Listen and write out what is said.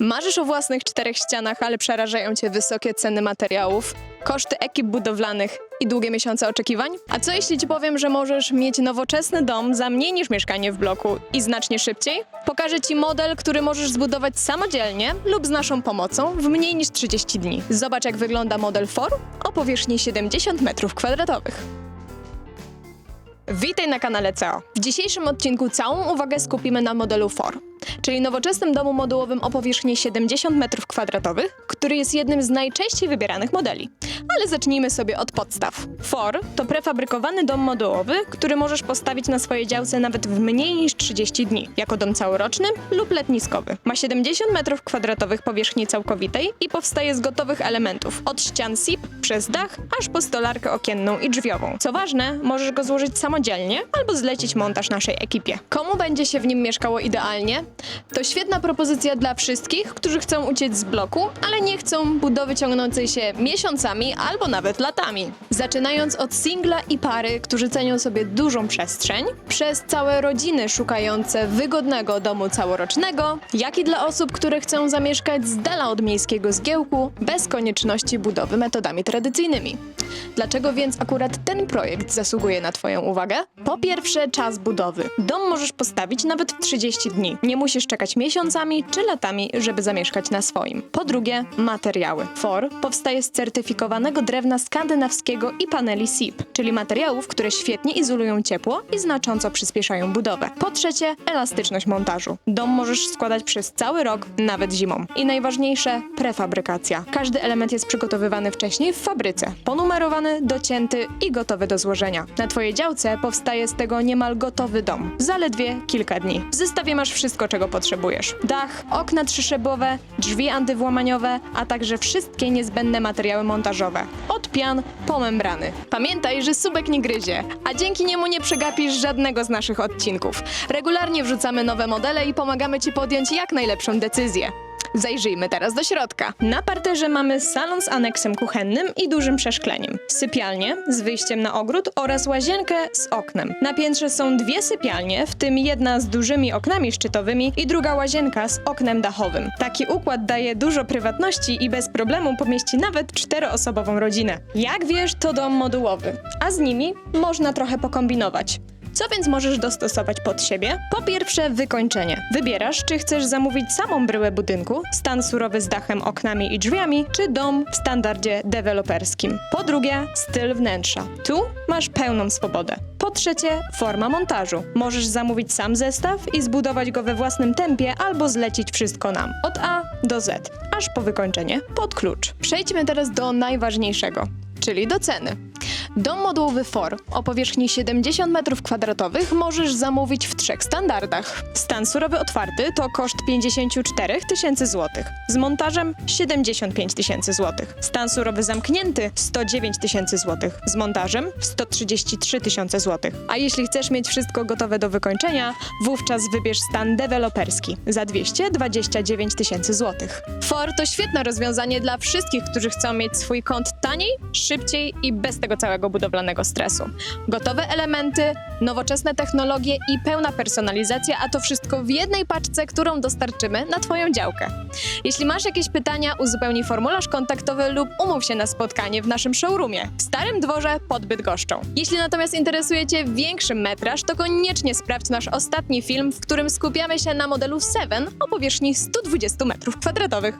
Marzysz o własnych czterech ścianach, ale przerażają cię wysokie ceny materiałów, koszty ekip budowlanych i długie miesiące oczekiwań? A co jeśli ci powiem, że możesz mieć nowoczesny dom za mniej niż mieszkanie w bloku i znacznie szybciej? Pokażę ci model, który możesz zbudować samodzielnie lub z naszą pomocą w mniej niż 30 dni. Zobacz jak wygląda model FOR o powierzchni 70 m2. Witaj na kanale CEO. W dzisiejszym odcinku całą uwagę skupimy na modelu FOR, czyli nowoczesnym domu modułowym o powierzchni 70 m2, który jest jednym z najczęściej wybieranych modeli. Ale zacznijmy sobie od podstaw. FOR to prefabrykowany dom modułowy, który możesz postawić na swojej działce nawet w mniej niż 30 dni, jako dom całoroczny lub letniskowy. Ma 70 m2 powierzchni całkowitej i powstaje z gotowych elementów, od ścian SIP przez dach, aż po stolarkę okienną i drzwiową. Co ważne, możesz go złożyć samodzielnie albo zlecić montaż naszej ekipie. Komu będzie się w nim mieszkało idealnie? To świetna propozycja dla wszystkich, którzy chcą uciec z bloku, ale nie chcą budowy ciągnącej się miesiącami albo nawet latami. Zaczynając od singla i pary, którzy cenią sobie dużą przestrzeń, przez całe rodziny szukające wygodnego domu całorocznego, jak i dla osób, które chcą zamieszkać z dala od miejskiego zgiełku, bez konieczności budowy metodami tradycyjnymi. Dlaczego więc akurat ten projekt zasługuje na Twoją uwagę? Po pierwsze, czas budowy. Dom możesz postawić nawet w 30 dni. Nie musisz czekać miesiącami czy latami, żeby zamieszkać na swoim. Po drugie, materiały. FOR powstaje z certyfikowanego drewna skandynawskiego i paneli SIP, czyli materiałów, które świetnie izolują ciepło i znacząco przyspieszają budowę. Po trzecie, elastyczność montażu. Dom możesz składać przez cały rok, nawet zimą. I najważniejsze, prefabrykacja. Każdy element jest przygotowywany wcześniej w fabryce, ponumerowany, docięty i gotowy do złożenia. Na Twojej działce powstaje z tego niemal gotowy dom. Zaledwie kilka dni. W zestawie masz wszystko, czego potrzebujesz. Dach, okna trzyszybowe, drzwi antywłamaniowe, a także wszystkie niezbędne materiały montażowe. Od pian po membrany. Pamiętaj, że subek nie gryzie, a dzięki niemu nie przegapisz żadnego z naszych odcinków. Regularnie wrzucamy nowe modele i pomagamy Ci podjąć jak najlepszą decyzję. Zajrzyjmy teraz do środka. Na parterze mamy salon z aneksem kuchennym i dużym przeszkleniem, sypialnię z wyjściem na ogród oraz łazienkę z oknem. Na piętrze są dwie sypialnie, w tym jedna z dużymi oknami szczytowymi i druga łazienka z oknem dachowym. Taki układ daje dużo prywatności i bez problemu pomieści nawet czteroosobową rodzinę. Jak wiesz, to dom modułowy, a z nimi można trochę pokombinować. Co więc możesz dostosować pod siebie? Po pierwsze, wykończenie. Wybierasz, czy chcesz zamówić samą bryłę budynku, stan surowy z dachem, oknami i drzwiami, czy dom w standardzie deweloperskim. Po drugie, styl wnętrza. Tu masz pełną swobodę. Po trzecie, forma montażu. Możesz zamówić sam zestaw i zbudować go we własnym tempie albo zlecić wszystko nam. Od A do Z, aż po wykończenie pod klucz. Przejdźmy teraz do najważniejszego, czyli do ceny. Dom modułowy FOR o powierzchni 70 m2 możesz zamówić w trzech standardach. Stan surowy otwarty to koszt 54 tysięcy złotych, z montażem 75 tysięcy złotych. Stan surowy zamknięty 109 tysięcy złotych, z montażem 133 tysiące złotych. A jeśli chcesz mieć wszystko gotowe do wykończenia, wówczas wybierz stan deweloperski za 229 tysięcy złotych. FOR to świetne rozwiązanie dla wszystkich, którzy chcą mieć swój kąt taniej, szybciej i bez tego całego budowlanego stresu. Gotowe elementy, nowoczesne technologie i pełna personalizacja, a to wszystko w jednej paczce, którą dostarczymy na Twoją działkę. Jeśli masz jakieś pytania, uzupełnij formularz kontaktowy lub umów się na spotkanie w naszym showroomie w Starym Dworze pod Bydgoszczą. Jeśli natomiast interesuje Cię większy metraż, to koniecznie sprawdź nasz ostatni film, w którym skupiamy się na modelu 7 o powierzchni 120 m2.